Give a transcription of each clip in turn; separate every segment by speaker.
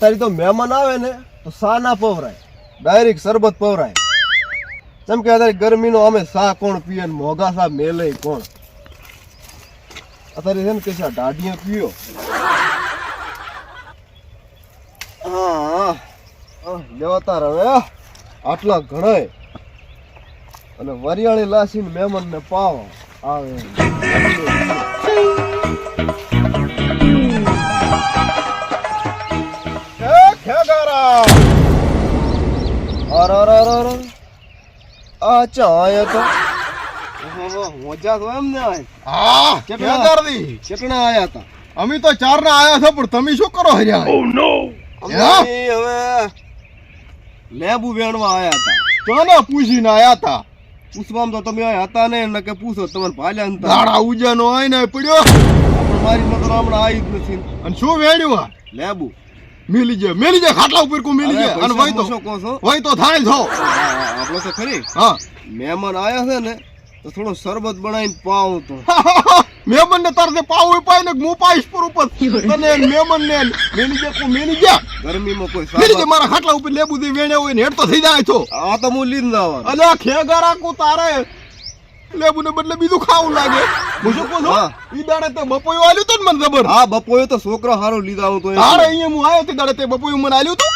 Speaker 1: અત્યારે તો મહેમાન આવે ને તો સા ના પવરાય. ડાયરેક્ટ શરબત પવરાય. જેમ કે અત્યારે ગરમીનો અમે સા કોણ પીએ ને મોગા સા મેલે કોણ? અત્યારે છે ને કે સા આ દાઢીયા પીયો. હા લેવાતા હવે આટલા ઘણાય. અને વરિયાળી લાસીને મહેમાનને પાવ આવે.
Speaker 2: અમે તો. ચાર ના આયા. છો પણ તમે શું કરો હર્યા?
Speaker 1: હવે લેબુ વેણવા આયા હતા.
Speaker 2: તો ને પૂછીને આયા તા
Speaker 1: પૂછવામાં તો તમે આયા હતા ને એટલે કે પૂછો તમને ભાલ્યા નતા
Speaker 2: દાડા ઉજાનો હોય ને પડ્યો
Speaker 1: મારી નજર હમણાં આવી જ નથી.
Speaker 2: અને શું વેણ્યું
Speaker 1: લેબુ.
Speaker 2: મિલી જે મેલી જે ખાટલા ઉપર કો મેલી જે અને વઈ તો
Speaker 1: શું કહો છો
Speaker 2: વઈ તો થાય છો
Speaker 1: આપણો તો ખરી.
Speaker 2: હા.
Speaker 1: મહેમાન આયા છે ને તો થોડો શરબત બનાવીને પાવ તો.
Speaker 2: મહેમાન ને તારે પાવ ઉપાય ને હું પાઈશ પર ઉપર. તને મેમન ને મેલી જે કો મેલી જે
Speaker 1: ગરમીમાં કોઈ
Speaker 2: મેલી જાય મારા ખાટલા ઉપર લેબુ દે વેણે હોય ને હેડ તો થઈ જાય છો
Speaker 1: આ તો હું લીન
Speaker 2: દાવા અલ્યા ખેગારા કો તારે બદલે બીજું ખાવું લાગે. હું શું કહું ઈ દાડે તે બપોયો આલ્યું તો ને મને જબર
Speaker 1: હા બપોરે તો છોકરો હારો લીધા હું તો
Speaker 2: તારે અહીંયા હું આવ્યો તે દાડે તે બપોયું મને આલ્યું તું?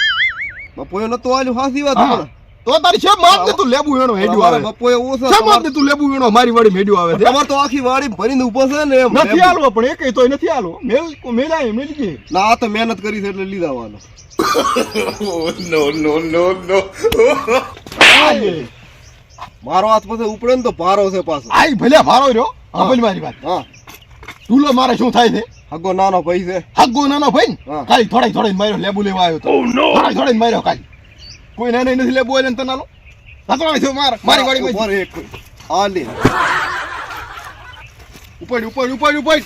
Speaker 1: બપોરે નતો આલ્યું હાસી વાત
Speaker 2: તો તારી છે માપ ને તું લેબુ વેણો હેડ્યું આવે.
Speaker 1: બપોરે ઓછા
Speaker 2: છે માપ ને તું લેબુ વેણો મારી વાડી હેડ્યું આવે છે.
Speaker 1: તમારે તો આખી વાડી ભરીને ઊભો છે ને
Speaker 2: નથી આલવો પણ એકેય તોય નથી આલવો. મેલ મેલાય મેલી ગઈ
Speaker 1: ના આ તો મહેનત કરી છે એટલે લીધા વાલો
Speaker 2: આય
Speaker 1: મારો હાથ પાસે ઉપડે ને તો ભારો છે પાછો.
Speaker 2: આઈ ભલે ભારો રહ્યો હા. ભલે મારી વાત.
Speaker 1: હા.
Speaker 2: તુલો મારે શું થાય છે?
Speaker 1: હગો નાનો ભાઈ છે.
Speaker 2: હગો નાનો ભાઈ ને?
Speaker 1: હા.
Speaker 2: થોડાઈ થોડા થોડા માર્યો લેબુ લેવા આવ્યો તો. થોડા થોડા માર્યો કાલી. કોઈ નાનો નથી લેબુ આવ્યો ને તને આલો હતવાડી થયો માર મારી વાડી
Speaker 1: ઉપર એક આ ઉપર
Speaker 2: ઉપર ઉપર ઉપર ઉપાડ.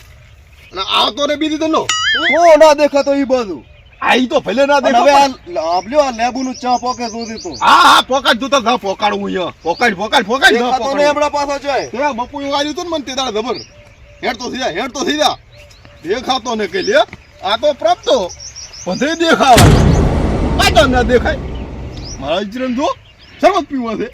Speaker 2: અને આ તો રે બીજી તનો
Speaker 1: ઓ ના દેખાતો ઈ બાજુ.
Speaker 2: આ ઈ તો ભલે ના દેખો
Speaker 1: હવે આ આ લેબુ નું ચા પોકે સુધી તો.
Speaker 2: હા હા પોકાડ તું તો થા પોકાડવું અહીંયા. પોકાડ પોકાડ પોકાડ ના
Speaker 1: ને હમણાં પાછો જાય.
Speaker 2: તે બપુ એવું આવ્યું હતું ને મને તે દાડે જબર હેડ તો જા હેડ તો જા દેખાતો ને કઈ લે આ તો પ્રાપ્તો બધે દેખાવા આ ના દેખાય. મારા ઇજરન જો શરબત પીવા છે.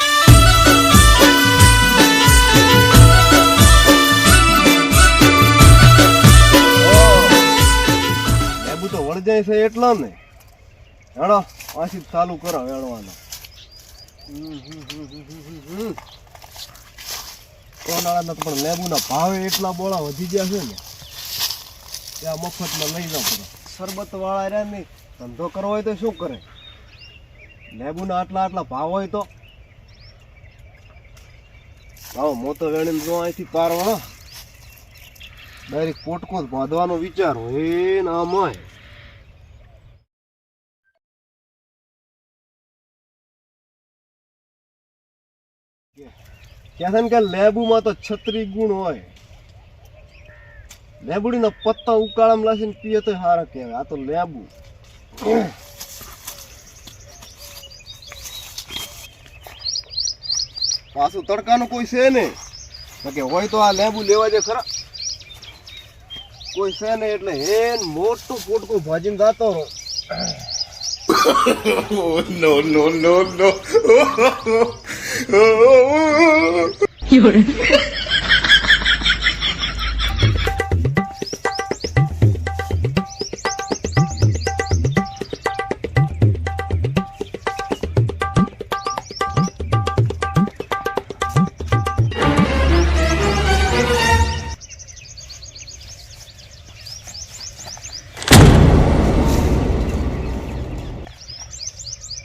Speaker 1: તો વળજાય છે એટલા ને. હેડો પાછી ચાલુ કરો વેણવાનો કોનાળાના પણ લેબુના ભાવે એટલા બોળા વધી ગયા છે ને. ત્યાં મફતમાં લઈ જાવ પડે. શરબત વાળા રહ્યા ને, ધંધો કરવો હોય તો શું કરે? લેબુના આટલા આટલા ભાવ હોય તો. આવો મોટો વેણીને જો અહીંથી પારવાનો ડાયરેક્ટ પોટકો જ બાંધવાનો વિચાર હોય ને ક્યાં ને કે લેબુમાં તો છત્રી ગુણ હોય. લેબુડીના પત્તા ઉકાળામાં લાસીને પીએ તો સારા કહેવાય. આ તો લેબુ. પાછું તડકાનું કોઈ છે ને કે હોય તો આ લેબુ લેવા જે ખરા. કોઈ છે ને એટલે હેન મોટું પોટકું ભાજીને જાતો રહો.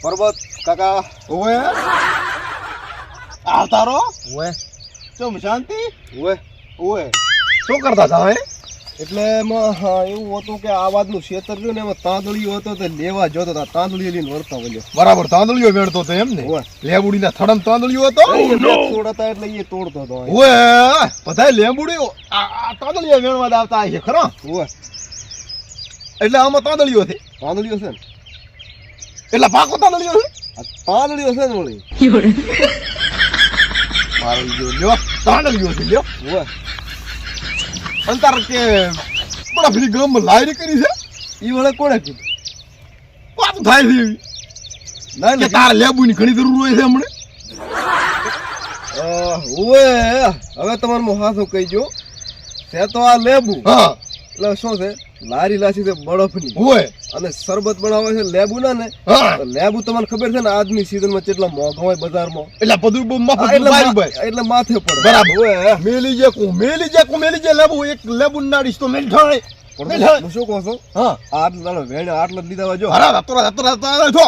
Speaker 1: પર્વત કાકા
Speaker 2: ઓવે આ તારો
Speaker 1: ઓએ
Speaker 2: ચમ શાંતિ?
Speaker 1: ઓએ
Speaker 2: ઓએ શું કરતા હતા હવે?
Speaker 1: એટલે એમાં એવું હતું કે આ વાતનું ક્ષેત્ર રહ્યું ને એમાં તાંદળીઓ હતો તે લેવા જોતો હતા તાંદળીઓ લઈને વળતા વળ્યો.
Speaker 2: બરાબર તાંદળીઓ વેણતો હતો એમ ને. લેબુડીના થડમ તાંદળીઓ હતો?
Speaker 1: છોડ હતા એટલે એ તોડતો હતો
Speaker 2: ઓએ બધા લેબુડીઓ આ તાંદળીઓ વેણવા આવતા છે ખરા?
Speaker 1: ઓએ
Speaker 2: એટલે આમાં તાંદળીઓ છે?
Speaker 1: તાંદળીઓ છે ને?
Speaker 2: એટલે પાકો તાંદળીઓ છે?
Speaker 1: તાંદળીઓ છે ને વળી?
Speaker 2: મારો જો લ્યો તાંદળીઓ છે લ્યો
Speaker 1: ઓએ
Speaker 2: અંતર કે બડા ફરી ગામ લાયરી કરી છે?
Speaker 1: ઈ વળે કોણે કીધું?
Speaker 2: વાતું થાય છે એવી.
Speaker 1: ના
Speaker 2: કે તારે લેબુની ઘણી જરૂર હોય છે હમણે?
Speaker 1: ઓવે હવે. તમારે હાથું કહી જો છે તો આ લેબુ.
Speaker 2: હા.
Speaker 1: એટલે શું છે? લારી લાસી છે બરફની.
Speaker 2: હોય
Speaker 1: અને શરબત બનાવે છે લેબુ ના ને લેબુ તમને ખબર છે ને આજની સીઝનમાં કેટલા મોંઘા હોય બજારમાં
Speaker 2: એટલે બધું બહુ
Speaker 1: એટલે મા- માથે પડે
Speaker 2: બરાબર. મેલી જે કુ મેલી જે કુ મેલી જે લેબુ એક લેબુ નાડીશ તો મેલી ઠાણે
Speaker 1: પણ શું કહો છો
Speaker 2: હા
Speaker 1: આટલા વેણે આટલા લીધા જો
Speaker 2: હરા તોરા તોરા તોરા છો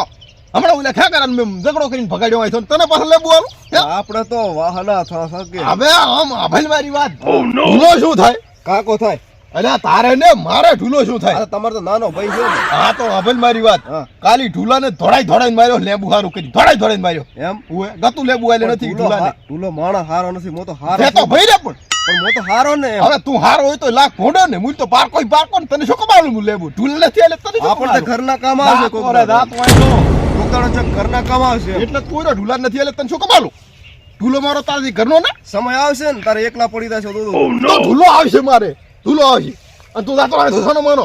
Speaker 2: હમણાં ઓલા ખ્યા મેં ઝઘડો કરીને ભગાડ્યો હોય તો તને પાછળ લેબુ આલું
Speaker 1: આપણે તો વાહના થા શકે
Speaker 2: હવે આમ અભલ મારી વાત નો શું થાય
Speaker 1: કાકો થાય
Speaker 2: અલ્યા તારે ને મારે ઢૂલો શું થાય?
Speaker 1: અરે તમારે તો નાનો ભાઈ છે ને.
Speaker 2: હા તો અભલ મારી વાત.
Speaker 1: હા.
Speaker 2: કાલી ઢૂલાને ધોડાઈ ધોડાઈને માર્યો લેબુ હારું કરી ધોડાઈ ધોડાઈને માર્યો.
Speaker 1: એમ?
Speaker 2: ઉએ ગતું લેબુ આલે નથી
Speaker 1: ઢૂલો
Speaker 2: ઢૂલાને.
Speaker 1: ઢૂલો માણસ હારો નથી મો તો હારો
Speaker 2: તો. ભઈ રે પણ.
Speaker 1: પણ મો તો હારો ને.
Speaker 2: હવે તું હારો હોય તો લાખ ભોડો ને મુઈ તો પારકો પારકો ને તને શું કમાલું હું લેબુ? ઢૂલ નથી આલે તને
Speaker 1: આપણે ઘરના કામ આવશે
Speaker 2: દાંત
Speaker 1: કોક
Speaker 2: વાળા દાંત વાળો.
Speaker 1: કોકદાડો ઘરના કામ આવશે.
Speaker 2: એટલે તું રે ઢૂલા નથી આલે તને શું કમાલું ઢૂલો મારો તારી ઘરનો ને?
Speaker 1: સમય આવશે ને તારે એકલા પડી જશે તો તો.
Speaker 2: તો ઢૂલો આવશે મારે. ઢૂલો આવશે અને તું જાતો રહે તો માનો.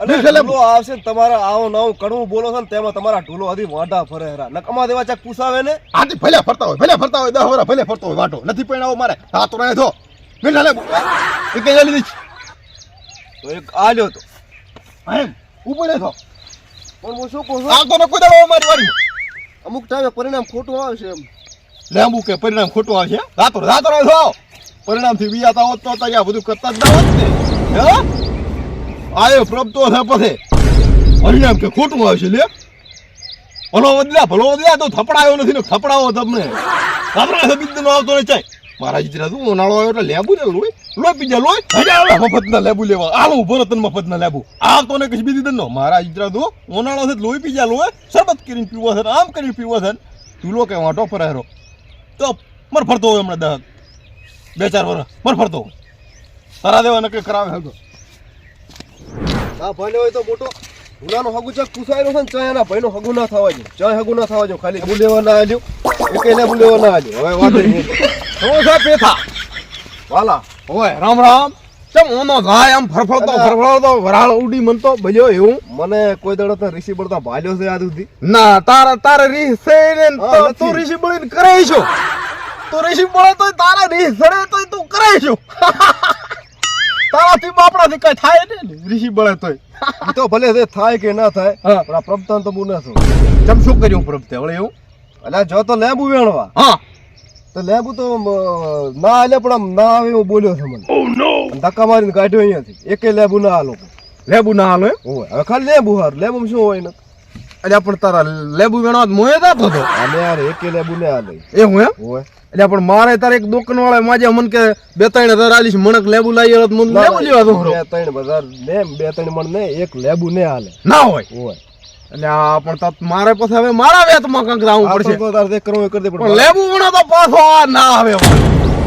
Speaker 1: અને
Speaker 2: દેખ લે.
Speaker 1: આવશે તમારા આવો નવું કડવું બોલો છે ને તેમાં તમારા ઢૂલો હજી વાંઢા ફરે હેરા. નકમા દેવા ચાક પૂછાવે ને?
Speaker 2: આથી ભલે ફરતા હોય ભલે ફરતા હોય દસ વર્ષ ભલે ફરતો હોય વાટો નથી પહેણાવો મારે. હા તો રહે તો મેં એ કઈ લીધી.
Speaker 1: તો એક આલ્યો તો.
Speaker 2: એમ ઉપર તો.
Speaker 1: પણ હું શું કહું છું?
Speaker 2: આ તો કોઈ દાડો મારી વારી
Speaker 1: અમુક ટાઈમે પરિણામ ખોટું આવશે એમ.
Speaker 2: લેંબુ કે પરિણામ ખોટું આવશે. રાતો રાતો રહે તો પરિણામથી બીજા હોત તો આ બધું કરતા જ ના હોત ને. આયો પ્રભતો છે પછી પરિણામ કે ખોટું આવશે લે ભલો વધ્યા ભલો વધ્યા તો થપડાયો નથી ને થપડાવો તમને. થપડા છે નો આવતો ને ચાય મારા જીતરા તું ઉનાળો આવ્યો એટલે લેબુ ને લોહી? લોહી પીજા લોહી. હજાર મફત ના લેબુ લેવા. આલો ઊભો રતન મફત ના લેબુ. આવતો ને કશું બીજી દન મારા જીતરા તું ઉનાળો છે તો લોહી પીજા લોહી. શરબત કરીને પીવો છે આમ કરીને પીવો છે તું લો કે વાંટો ફરાયરો તો મર ફરતો હોય હમણાં દહક. બે ચાર વર્ષ મર ફરતો તારા દેવા નક્કી કરાવે હગો.
Speaker 1: આ ભાઈને હોય તો મોટો ગુનાનો હગુ ચાક પૂછાયેલો છે ને ચાય એના ભાઈનો હગુ ના થવા જો ચાય હગુ ના થવા જો ખાલી બુલેવા ના આલ્યો. એ કઈ લેબુ ના આલ્યો. હવે વાત.
Speaker 2: શું છે પેથા?
Speaker 1: વાલા.
Speaker 2: ઓય રામ રામ. ચમ ઓનો ગાય આમ ફરફરતો
Speaker 1: અલા.
Speaker 2: વરાળ ઉડી મનતો ભલ્યો એવું?
Speaker 1: મને કોઈ દડો તો ઋષિ બળતા ભાલ્યો છે આ સુધી.
Speaker 2: ના તારા તારે રીસે ને તો તું ઋષિ બળીને કરે છો. તું ઋષિ પડે તો તારા રીસ સડે તો તું કરે છો તારાથી બાપડાથી કઈ થાય ને ઋષિ બળે તોય.
Speaker 1: ઈ તો ભલે તે થાય કે ના થાય પણ આ પ્રભતાન તો હું ના છું.
Speaker 2: ચમ શું કર્યું પ્રભતે વળે એવું?
Speaker 1: એટલે જો તો લેબુ વેણવા.
Speaker 2: હા.
Speaker 1: તો લેબુ તો ના આલે પણ આમ ના આવે એવું બોલ્યો છે મને. અને ધક્કા મારીને કાઢ્યો અહીંયાથી. એકે લેબુ ના આલો.
Speaker 2: લેબુ ના હાલો એમ?
Speaker 1: હોય હવે ખાલી લેબુ હાર. લેબુ શું હોય ને?
Speaker 2: એટલે પણ તારા લેબુ વેણવા મોએ દાતો હતો
Speaker 1: અમે યાર એકે લેબુ ને આલે.
Speaker 2: એ હું એમ?
Speaker 1: હોય
Speaker 2: એટલે પણ મારે તારે એક દુકાન વાળા માજે મન કે બે ત્રણ હજાર આલીશ મણક લેબુ લાવી આવ્યો તો મને લેબુ લેવા દો
Speaker 1: બે ત્રણ હજાર ને બે ત્રણ મણ ને એક લેબુ ને હાલે
Speaker 2: ના હોય.
Speaker 1: હોય.
Speaker 2: એટલે આ પણ તત મારે પછી હવે મારા વેતમાં કંઈક
Speaker 1: આ
Speaker 2: પડશે.
Speaker 1: તો તારે કરવું કરી દે
Speaker 2: પણ લેબુ વણો તો પાછો આ ના આવે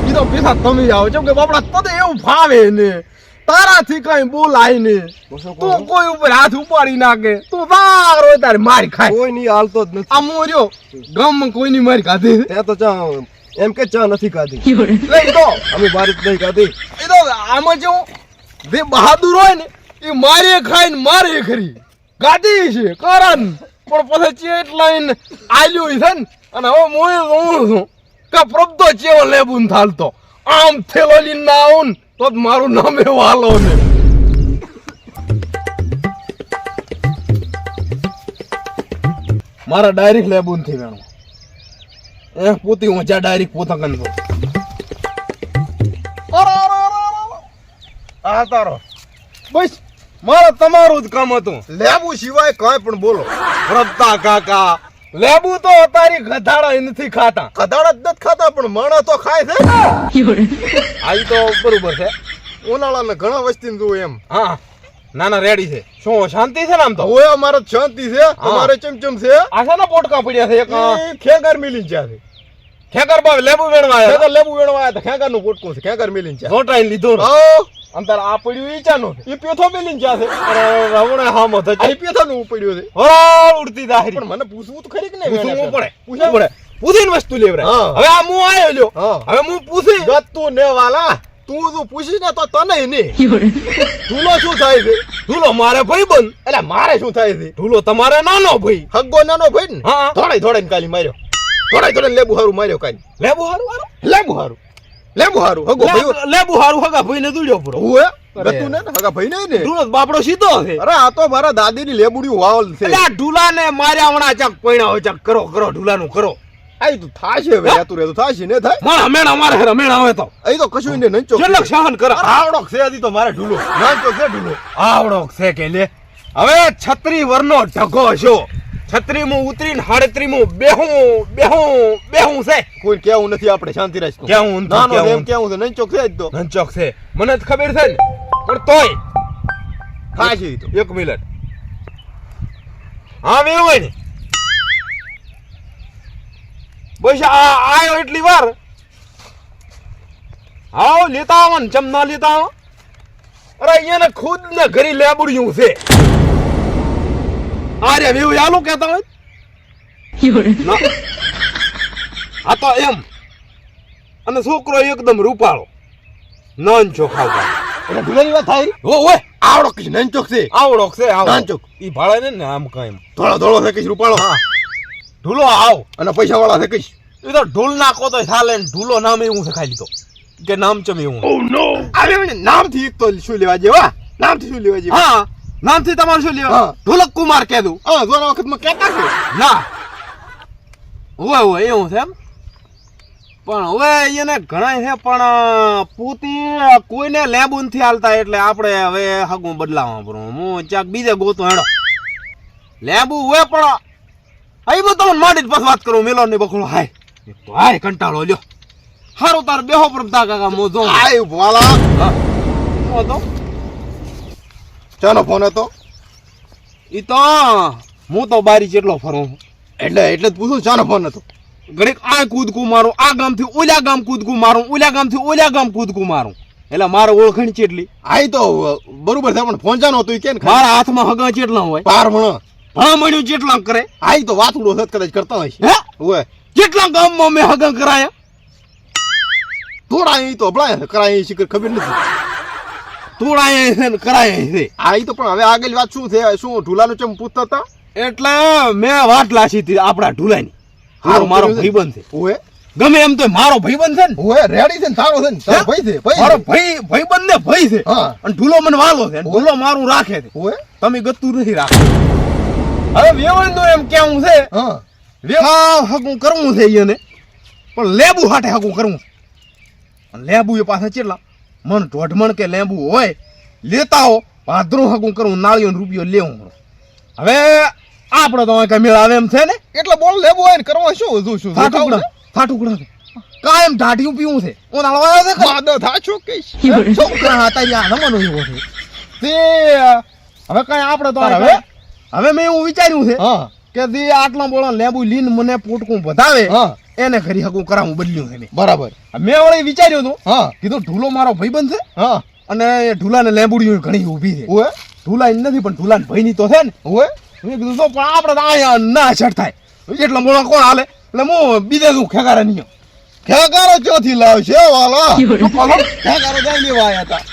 Speaker 2: એ તો પૈસા તમે આવો કેમ કે બાપડા તને એવું ફાવે ને તારાથી કઈ બોલાય ને તું કોઈ ઉપર હાથ ઉપાડી નાખે તું વાર હોય તારે મારી ખાય.
Speaker 1: કોઈ ની હાલતો જ નથી.
Speaker 2: આ મોર્યો કોઈ કોઈની મારી ખાધી.
Speaker 1: તે તો એમ કે ચા નથી ખાધી.
Speaker 2: લઈ તો
Speaker 1: અમે બારી નહીં ખાધી.
Speaker 2: એ તો આમાં જો જે બહાદુર હોય ને એ મારે ખાઈને મારે ખરી. કાઢી છે કારણ. પણ પછી ચેટલાઈન આલ્યું છે ને અને હવે મોય જોઉં છું કે પ્રબ્દો ચેવો લેબુન થાલતો. આમ થેલો લઈને ના આવું તો મારું નામ એવું હાલો ને. મારા ડાયરેક્ટ લેબુનથી વેણું. એ પોતી હું જ્યાં ડાયરેક્ટ પોતા કન આ તારો. બસ. મારે તમારું જ કામ હતું. લેબુ સિવાય કઈ પણ બોલો. રત્તા કાકા. લેબુ તો તારી ગધાડા નથી ખાતા. ગધાડા જ નથી ખાતા પણ માણસ તો ખાય છે. આઈ તો બરોબર છે. ઉનાળાને ઘણા વસ્તી જોવું એમ. હા. ના ના રેડી છે. શું શાંતિ છે ને આમ તો? હોય અમારે શાંતિ છે. અમારે ચમચમ છે. આશાના પોટકા પડ્યા છે એક ખેગર મિલી છે. ખેગર બાવ લેબુ વેણવા ખેગર લેબુ વેણવા આયા ખેકરનું પોટકું છે ખેકર મિલી છે. જોટાઈ લીધો અંતર આ પડ્યું ઈ ચાનો ઈ પેથો મિલી છે. રવણે હામ હતો આ પેથો નું પડ્યું છે. હરાળ ઉડતી દાહરી. પણ મને પૂછવું તો ખરી કે નહીં પૂછવું પડે. પૂછવું પડે. પૂછીને વસ્તુ લેવરે હવે આ હું આયો લ્યો. હવે હું પૂછી. ગતું ને વાલા તું તું પૂછીશ ને તો તને નહીં，ઢૂલો શું થાય છે?
Speaker 3: ઢૂલો મારે ભાઈ બંધ.
Speaker 2: એટલે મારે શું થાય છે?
Speaker 3: ઢૂલો તમારે નાનો ભાઈ.
Speaker 2: હગ્ગો નાનો ભાઈ ને?
Speaker 3: હા.
Speaker 2: થોડે ને કાલી માર્યો. થોડાય થોડાય લેબુ હારું માર્યો કાલી
Speaker 3: લેબુ હારું
Speaker 2: લેબુ હારું લેબુ હારું હગ્ગો ભાઈ
Speaker 3: લેબુ- હારું હગા ભાઈને દુડ્યો પૂરો
Speaker 2: હું
Speaker 3: અરે.
Speaker 2: ગતું ને હગા ભાઈ ને
Speaker 3: ઢૂલો તો બાપડો સીધો છે
Speaker 2: અરે આ તો મારા દાદીની લેબુડિયું વાવલ છે
Speaker 3: એટલે આ ઢૂલાને માર્યા હમણાં ચક પૈણા હોય ચક કરો કરો ઢૂલાનું કરો
Speaker 2: આઈ તું થાશે હવે યાતું રે તો થાશે ને થાય
Speaker 3: મારા હમેણા મારે રમેણા હોય તો
Speaker 2: અહીં તો કશું ને નંચો
Speaker 3: કેટલાક સહન કરે
Speaker 2: આવડો છે હજી તો મારે ઢૂલો નાચો છે ઢૂલો
Speaker 3: આવડો છે કે લે હવે છત્રી વરનો ઢગો છો છત્રી મું ઉતરીને હાડત્રીમું બેહું બેહું બેહું છે.
Speaker 2: કોઈ કેવું નથી આપણે શાંતિ રાખ
Speaker 3: કેવું
Speaker 2: નાનો એમ કેવું છે નંચોક છે જ તો.
Speaker 3: નંચોક છે. મને જ ખબર છે ને. પણ તોય
Speaker 2: થાશે છે તો.
Speaker 3: એક મિનિટ. હા મેં હોય ને. બસ આ આયો એટલી વાર. આવો લેતા આવો ને ચમ ના લેતા આવો. અરે અહીંયા ખુદ ને ઘરે લેબડ્યું છે. આરે વેવ આલો કહેતા હોય，ના. આ તો એમ. અને છોકરો એકદમ રૂપાળો. નન ચોખાવ
Speaker 2: એટલે ઢૂલાની વાત થાય?
Speaker 3: ઓ ઓય
Speaker 2: આવડો કઈ નંચો છે?
Speaker 3: આવડો છે આવડો.
Speaker 2: નાનચોક.
Speaker 3: ઈ ભાળે ને ને આમ કાંઈ
Speaker 2: ધોળો ધોળો છે કઈ રૂપાળો?
Speaker 3: હા. ઢૂલો આવ
Speaker 2: અને પૈસા વાળા છે? કઈ
Speaker 3: એ તો ઢૂલ નાખો તો ચાલે ને ઢૂલો નામ એવું છે ખાલી તો. કે નામ ચમ એવું
Speaker 2: અરે નામથી એક તો શું લેવા જેવા નામથી શું લેવા જેવા?
Speaker 3: હા. નામથી તમારું શું લેવા. ઢોલક કુમાર કહે દઉં.
Speaker 2: હા વખત વખતમાં કહેતા છે?
Speaker 3: ના. હોય હોય એવું છે એમ? પણ હવે એને ઘણા છે પણ પૂતી કોઈને લેબુ નથી હાલતા એટલે આપણે હવે હગું બદલાવા પડું. હું ચાક બીજે ગોતું હેડો. લેબુ હોય પણ અહીં બધું તમને માંડી જ પાછું વાત કરું મેલો ને બખડો હાય. તો હાય કંટાળો લ્યો. હારું તાર બેહો પ્રમતા કાકા મો જો
Speaker 2: આય વાલા
Speaker 3: હા તો
Speaker 2: ચાનો ફોન હતો.
Speaker 3: એ તો હું તો બારી જેટલો ફરું
Speaker 2: એટલે એટલે જ પૂછું ચાનો ફોન હતો.
Speaker 3: ઘડીક આ કૂદકું મારું આ ગામથી ઓલા ગામ કૂદકું મારું ઓલા ગામથી ઓલા ગામ કૂદકું મારું. એટલે મારે ઓળખણ ચેટલી?
Speaker 2: આ તો બરોબર છે પણ ફોન ચાનો હતો કે
Speaker 3: મારા હાથમાં હગા ચેટલા હોય?
Speaker 2: પાર ભણા
Speaker 3: મળ્યું ચેટલા કરે?
Speaker 2: આ તો વાતુડો સત કદાચ કરતા હોય.
Speaker 3: હે?
Speaker 2: ઓય.
Speaker 3: કેટલા ગામમાં મેં હગા કરાયા?
Speaker 2: થોડા અહીં તો અભળાય કરાય શીખર ખબર નથી.
Speaker 3: તોડાયા છે ને કરાય છે.
Speaker 2: આ ઈ તો પણ હવે આગળ વાત શું છે? શું ઢુલાનું ચમ પૂછતા હતા?
Speaker 3: એટલે મેં વાટ લાસી હતી આપણા ઢુલાની. હારો મારો ભાઈબંધ છે.
Speaker 2: ઓય
Speaker 3: ગમે એમ તો મારો ભાઈબંધ છે ને.
Speaker 2: ઓય રેડી છે ને સારો છે ને? તારો ભાઈ છે ભાઈ
Speaker 3: મારો ભાઈ ભાઈબંધ ને ભાઈ છે.
Speaker 2: હા.
Speaker 3: અને ઢુલો મને વાલો છે ઢુલો મારું રાખે છે.
Speaker 2: ઓય
Speaker 3: તમે ગતું નથી રાખે હવે વેવણનું એમ કેવું છે?
Speaker 2: હા.
Speaker 3: વેવા હકું કરવું છે એને. પણ લેબુ હાટે હકું કરવું લેબુ એ પાસે ચેટલા? મન ઢોઢમણ કે લેંબુ હોય લેતા હો ભાદરું હકું કરું નાળિયો ને રૂપિયો લેવું. હવે આપણે તો કઈ મેળ આવે એમ છે ને?
Speaker 2: એટલે બોલ લેવું હોય ને કરવા શું શું શું
Speaker 3: ફાટુકડા ફાટુકડા કાયમ ઢાઢિયું પીવું છે. હું નાળો આવે છે.
Speaker 2: માદો થાચો
Speaker 4: કે
Speaker 3: છોકરા હતા યાર રમવાનો એવો છે. તે હવે કઈ આપણે તો હવે? હવે મેં એવું વિચાર્યું છે કે જે આટલા બોળા લેબુ લીન મને પોટકું વધાવે
Speaker 2: હા.
Speaker 3: એને કરી હકું કરાવું બદલ્યું એને.
Speaker 2: બરાબર.
Speaker 3: મેં વળી વિચાર્યું હતું
Speaker 2: હા.
Speaker 3: કીધું ઢૂલો મારો ભાઈ બનશે
Speaker 2: હા.
Speaker 3: અને ઢૂલાને લેબુડીઓ ઘણી ઊભી છે.
Speaker 2: ઓએ
Speaker 3: ઢૂલા નથી પણ ઢૂલાને ભાઈની તો છે ને.
Speaker 2: ઓએ
Speaker 3: મેં કીધું તો પણ આપણે તો અહીંયા ના છટ થાય. એટલા મોડા કોણ હાલે? એટલે હું બીજે શું ખેગારે નહીં
Speaker 2: ખેગારો ચોથી લાવશે વાલા? ખેગારો જાય લેવા હતા?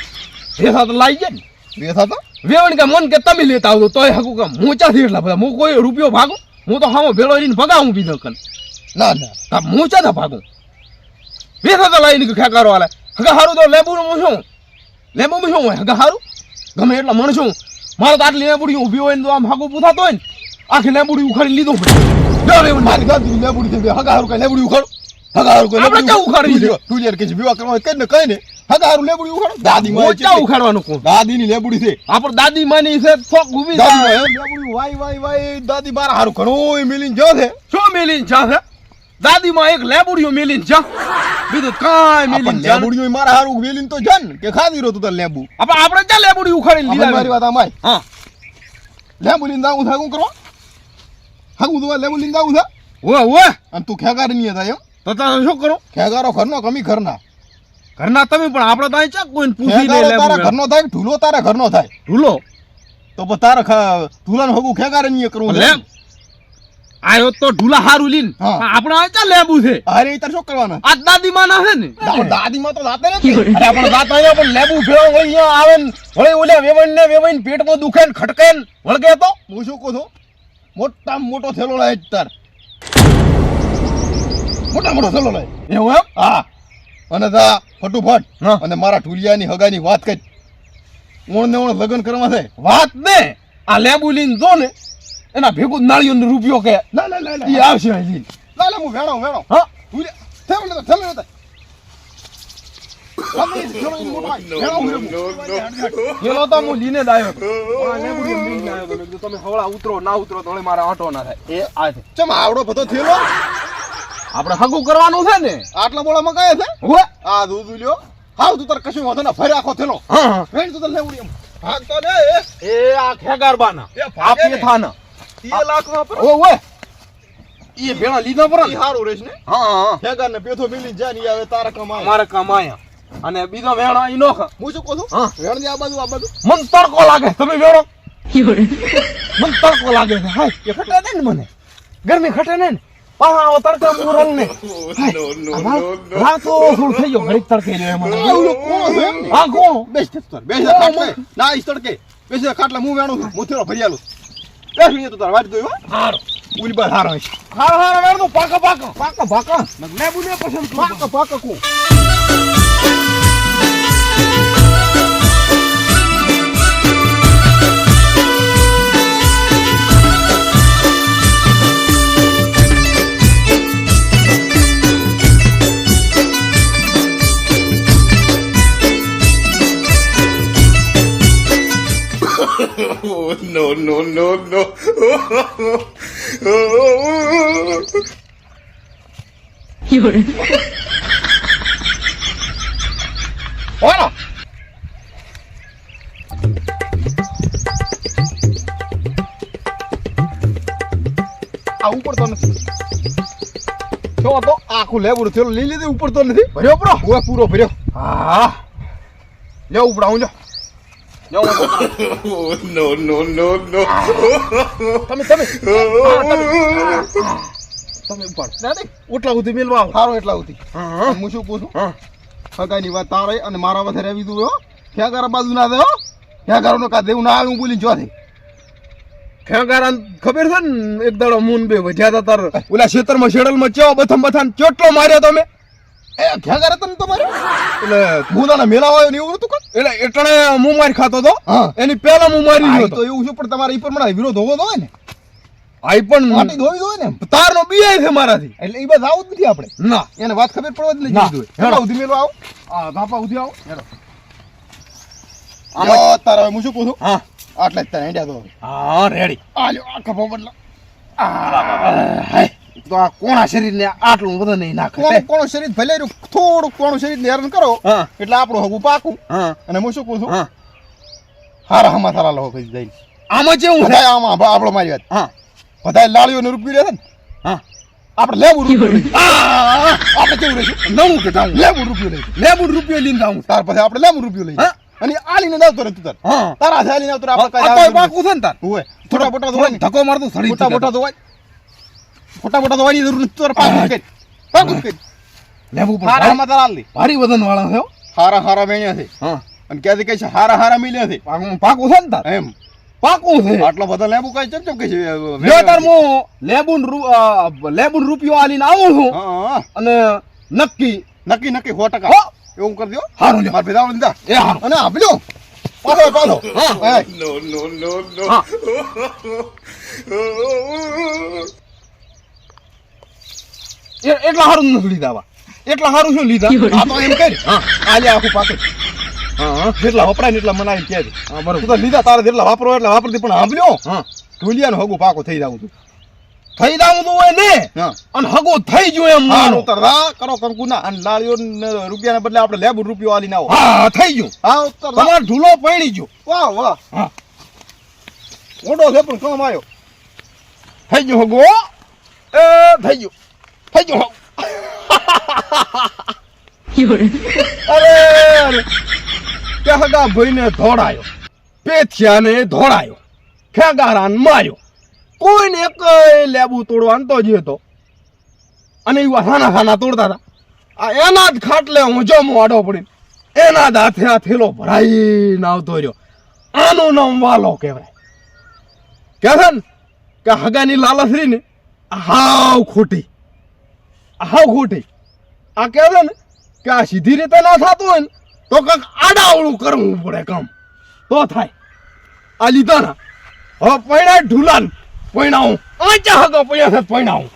Speaker 3: ભેસા તો લાવી જાય ને.
Speaker 2: બેઠા તો?
Speaker 3: વેવણ કે મન કે તમે લેતા આવતો તોય હકું કે હું ચાથી એટલા બધા? હું કોઈ રૂપિયો ભાગું? હું તો હામો ભેળો રહીને ભગાવું બીજો કન
Speaker 2: ના ના
Speaker 3: હું ચાથા ભાગું ભેસા તો લાવીને ખેગારો હાલે હગા હારું તો લેબુ હું શું લેબુ શું હોય હગા હારું? ગમે એટલા મણશું મારે તો આટલી લેબુડી ઊભી હોય ને તો આમ હાગું પૂથાતો હોય ને આખી લેબુડી ઉખાડી લીધું
Speaker 2: મારી ગાંધી લેબુડી છે હગારું કઈ લેબુડી ઉખાડો? હગારું કઈ
Speaker 3: આપણે ક્યાં છે?
Speaker 2: તું યાર કે વિવાહ કરવા કઈ ને કઈ ને હગારું લેબુડી ઉખાડો. દાદી માં
Speaker 3: ઉખાડવાનું કોણ
Speaker 2: દાદી ની લેબુડી છે.
Speaker 3: આપણે દાદી માની છે થોક ઊભી
Speaker 2: દાદી લેબુડી વાય વાય વાય દાદી બાર હારું ઘણું મિલીને જો છે.
Speaker 3: શું મેલીન જા છે? દાદી માં એક લેબુડીઓ મેલીન જા બીજું કાંઈ મેલીન જા
Speaker 2: લેબુડી મારા હારું મેલીન તો જન કે ખાધી રહ્યો તું તાર લેબુ.
Speaker 3: આપણે આપણે ક્યાં લેબુડી ઉખાડીને
Speaker 2: લીધા મારી વાત આમાય
Speaker 3: હા.
Speaker 2: લેબુ લીન દાઉં થાકું કરો હાકું તો લેબુ લીન દાઉં થા
Speaker 3: ઓ ઓ
Speaker 2: અને તું ખેગાર નહીં થાય એમ?
Speaker 3: તો તારે શું કરો?
Speaker 2: ખેગારો ઘરનો કમી ઘરના?
Speaker 3: ઘરના તમે પણ આપણે તો અહીં ચા કોઈને પૂછી
Speaker 2: ખેગારો
Speaker 3: લેબુ
Speaker 2: તારા ઘરનો થાય ઢૂલો તારા ઘરનો થાય?
Speaker 3: ઢૂલો?
Speaker 2: તો તારે ઢૂલાનું હગું ખેગાર નહીં કરવું
Speaker 3: લેબ
Speaker 5: આયો તો ઢુલા હારું લીન આપણે આ ચા લેબુ છે?
Speaker 2: અરે ઇતર શું કરવાના?
Speaker 5: આ દાદીમાં ના છે ને.
Speaker 2: દાદી- દાદીમાં તો જાતે નથી.
Speaker 3: અરે પણ દાત આયો પણ લેબુ ભેળો હોય અહીંયા આવે ને વળી ઓલે વેવણ ને વેવણ પેટમાં દુખે ને ખટકે ને વળગે તો?
Speaker 2: હું શું કહું છું? મોટા મોટો થેલો લાય તાર. મોટા મોટો થેલો લાય.
Speaker 3: એવું એમ?
Speaker 2: હા. અને તા ફટુફટ. અને મારા ઢુલિયાની હગાની વાત કરી ઓણ ને ઓણ લગ્ન કરવા છે
Speaker 3: વાત ને? આ લેબુ લઈને જો ને એના ભેગું નાળિયો રૂપિયો કે
Speaker 2: ના ના ના
Speaker 3: ઈ આવશે હજી
Speaker 2: લા લા હું વેણો વેણો.
Speaker 3: હા?
Speaker 2: તું થેલો લેતા થેલો લેવું.
Speaker 3: પેલો તો હું લીને જ આવ્યો. તમે હવળા ઉતરો ના ઉતરો તો મારે આંટો ના થાય. એ આ છે.
Speaker 2: ચમ આવડો બધો થેલો?
Speaker 3: આપણે હગું કરવાનું છે ને.
Speaker 2: આટલા બોળામાં કયા છે? આ દૂધ લ્યો હાવ તું તાર કશું વાંધો ના ફરે આખો થેલો.
Speaker 3: હા હા.
Speaker 2: તું તાર લેવડી એમ. ભાગ તો ને
Speaker 3: એ આ ખેગારબાના.
Speaker 2: એ ભાગે ને.
Speaker 3: પેથાના
Speaker 2: લાખ વાપર.
Speaker 3: ઓય ઓય એ ભેળા લીધા પર
Speaker 2: હારું રહેશે ને?
Speaker 3: હા હા
Speaker 2: ને પેથો મિલી જાય ને ઈ તારા કમાય.
Speaker 3: મારે કમાયા. અને બીજો વેણો ઈ નો
Speaker 2: હું શું કહું છું? વેણની આ બાજુ આ બાજુ?
Speaker 3: મન તડકો લાગે. તમે વેણો. મન તડકો લાગે છે. હાય એ ખટે ને મને. ગરમી ખટે ને. પાછા આવો તડકા મુરલ ને. હા તો થોડું થઈ ગયો ઘડીક તડકે
Speaker 2: ને?
Speaker 3: હા કોણ?
Speaker 2: બેસ તે બેસ ના તડકે. બેસ તે હું વેણું હું થેલો ભરી આલું અહીંયા તો તાર દો હો
Speaker 3: હારો
Speaker 2: ઉલી બાર હારો
Speaker 3: હારો હારો તો પાકા પાકા પાકા પાકા લેબુ ને પસંદ.
Speaker 2: પાકા પાકા કો
Speaker 6: no, no, no, no.
Speaker 4: Fiore,
Speaker 3: ઓરો
Speaker 2: આ ઉપર તો નથી જો તો આખું લેબુડું થેલો લઈ લીધી ઉપર તો નથી
Speaker 3: ભર્યો પ્રો
Speaker 2: ઓય પૂરો ભર્યો
Speaker 3: હા લે ઉપડાવું લ્યો હું
Speaker 6: Oh, no, no, no, no.
Speaker 3: તમે તમે હા, તમે ઉપાડો. દાદી ઉટલા સુધી મેલવા આવો.
Speaker 2: હારો એટલા હતી
Speaker 3: હા.
Speaker 2: હું શું કહું છું?
Speaker 3: હા.
Speaker 2: હગાની વાત તારે અને મારા વધારે આવી દઉં હો. ક્યાં ગારા બાજુ ના દે હો. ક્યાં ગારો નો કા દેવું ના આવે હું બોલી જોથી
Speaker 3: ખેગારાન ખબર છે ને એક દાડો મૂન બે વજ્યા તા તાર. ઓલા ખેતરમાં શેડલમાં ચેવો બથમ બથાન ચોટલો માર્યો તમે?
Speaker 2: એ ક્યાં ગારા તને તમારે? એટલે ભૂદાના મેળા આવ્યો ને એવું નતું કર
Speaker 3: એટલે એટલણે હું મારી ખાતો તો એની પહેલા હું મારી ગયો
Speaker 2: તો એવું છે પણ તમારે ઈ પર મને વિરોધ હોવો હોય ને.
Speaker 3: આઈ પણ
Speaker 2: માટી ધોવી દો ને
Speaker 3: તારનો બીઆઈ છે મારાથી.
Speaker 2: એટલે ઈ બસ આવું જ નથી આપણે.
Speaker 3: ના.
Speaker 2: એને વાત ખબર પડવા જ. નથી જોઈએ હેડો. ઉધી મેલો આવો.
Speaker 3: આ ધાપા ઉધી આવો.
Speaker 2: હેડો.
Speaker 3: આમાં-
Speaker 2: તારા હું શું પૂછું? છું
Speaker 3: હા.
Speaker 2: આટલા જ તારે હેડ્યા તો
Speaker 3: હા રેડી.
Speaker 2: આ લ્યો આ ખભો બદલા
Speaker 3: હાય. તો આ કોણા શરીરને આટલું બધું નહીં નાખે.
Speaker 2: કોણ કોણ શરીર ભલે થોડું કોણ શરીર ને હેરાન કરો એટલે આપણું હગું પાકું. અને હું શું કહું છું?
Speaker 3: હા.
Speaker 2: હારા હમા તારા લો કહી જાય
Speaker 3: આમાં જેવું છે
Speaker 2: બધાય આમાં આપણો મારી વાત.
Speaker 3: હા.
Speaker 2: બધાય લાળીઓ ને રૂપી રહે ને?
Speaker 3: હા.
Speaker 2: આપણે લેવું રૂપિયો આપણે કેવું રહેશે?
Speaker 3: નવું કે જાઉં
Speaker 2: લેવું રૂપિયો લઈ
Speaker 3: લેબુ રૂપિયો લઈને જાઉં
Speaker 2: તાર પછી આપણે લેવું રૂપિયો લઈ? અને આલીને દાવતો રહે તાર.
Speaker 3: હા.
Speaker 2: તારા થાય આલીને આવતો આપણે
Speaker 3: પાકું છે ને તાર. થોડો
Speaker 2: ધોવાની
Speaker 3: ધક્કો મારતો સડી
Speaker 2: ફોટા ફોટા ધોવાય ફોટા ફોટા ધોવાની જરૂર નથી તારે પાકું કરી. પાકું કરી.
Speaker 3: લેબુ પણ
Speaker 2: હારા હમા તારા
Speaker 3: ભારી વજન વાળા છે
Speaker 2: હારા હારા વેણ્યા છે.
Speaker 3: હા.
Speaker 2: અને ક્યાંથી કઈ છે હારા હારા મિલ્યા છે.
Speaker 3: પાકું પાકું છે ને તાર?
Speaker 2: એમ.
Speaker 3: પાકું છે.
Speaker 2: આટલો બધો લેબુ કઈ ચમ ચમ કે છે?
Speaker 3: જો તાર હું લેબુન રૂ- લેબુન રૂપિયો આલીને આવું છું.
Speaker 2: હા હા
Speaker 3: અને નક્કી.
Speaker 2: નક્કી નક્કી સો ટકા.
Speaker 3: હો.
Speaker 2: એવું કરી દો
Speaker 3: હારું લે
Speaker 2: મારે ભેદાવળ લીધા
Speaker 3: એ હારું.
Speaker 2: અને આપજો પાછો પાછો.
Speaker 3: હા.
Speaker 2: નો
Speaker 6: નો નો no, no.
Speaker 3: હા એ- એટલા હારું નથી લીધા આવા. એટલા હારું શું લીધા?
Speaker 2: આ તો એમ કરી
Speaker 3: હા
Speaker 2: આ આખું પાકું.
Speaker 3: હા હા
Speaker 2: જેટલા વપરાય ને એટલા મનાવી કે
Speaker 3: હા બરોબર.
Speaker 2: તો લીધા તારે જેટલા વાપરો એટલા વાપરતી પણ સાંભળ્યો
Speaker 3: હા.
Speaker 2: ઢોલિયાનું હગું પાકો થઈ જાવું તું.
Speaker 3: થઈ જાવું તું હોય ને? અને હગો થઈ ગયો એમ માનો.
Speaker 2: હારું તરદા કરો કંકુના. અને લાળીઓ રૂપિયાના બદલે આપણે લેબ રૂપિયો આલી ના
Speaker 3: હા થઈ ગયું.
Speaker 2: હા ઉત્તર
Speaker 3: તમારો ઢૂલો પડી ગયો.
Speaker 2: વાહ વાહ.
Speaker 3: હા.
Speaker 2: મોટો છે પણ કામ આવ્યો
Speaker 3: થઈ ગયો હગો એ થઈ ગયો.
Speaker 4: Fiore,
Speaker 3: અરે અરે કે હગા ભાઈને ધોડાયો પેથિયાને ધોડાયો ખેગારાને માર્યો કોઈને એક લેબુ તોડવા તો જ હતો અને એવા હાના ખાના તોડતા હતા આ એના જ ખાટલે હું જો આડો પડી એના જ હાથે આ થેલો ભરાઈને આવતો રહ્યો આનું નામ વાલો કહેવાય કહે છે ને કે હગાની લાલસ રહી ને હાવ ખોટી હાવ ખોટી આ કહેવાય ને કે આ સીધી રીતે ના થતું હોય ને, તો કંઈક આડાવળું કરવું પડે કામ. તો થાય. આ લીધા ના હવે પૈણા ઢુલાન પૈણાવું. આચા હગો પૈણા પૈણાવું.